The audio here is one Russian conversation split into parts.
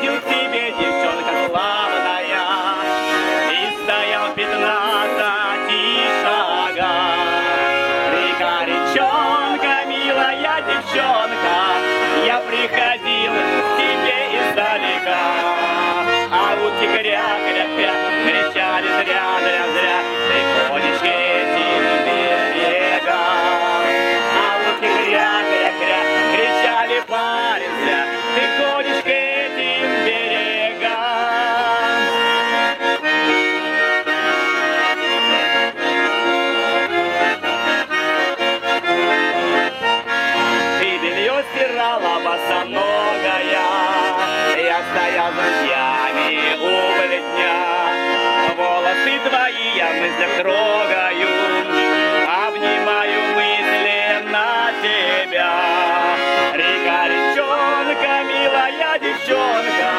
навстречу тебе девчонка славная. И стоял пятнадцати шага. Река, речонка, милая девчонка, я приходил к тебе издалека. А у друзьями у плетня Волосы твои я в трогаю. Обнимаю мысленно тебя. Река, речонка, милая девчонка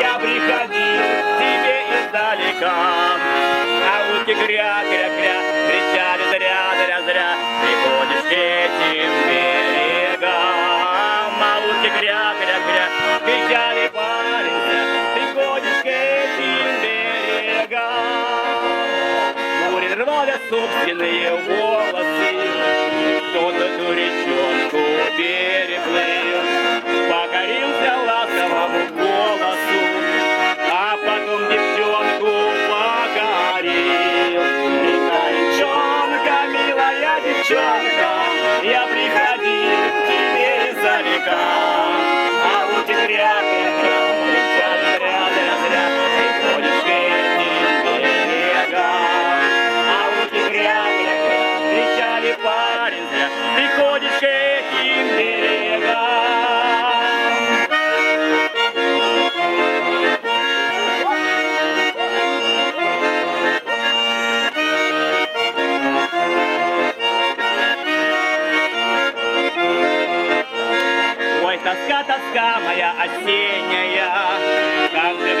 Я приходил к тебе издалека. А утки кря-кря-кря кричали зря, зря, зря Приходишь к этим берегам А утки кря-кря-кря кричали Рвали собственные волосы Кто-то ту речонку переплыл Покорился ласковому голосу А потом девчонку покорил Река, речонка, милая девчонка Я приходил к тебе издалека кричали парень зря Приходишь к этим берегам Ой, тоска, тоска моя осенняя, как же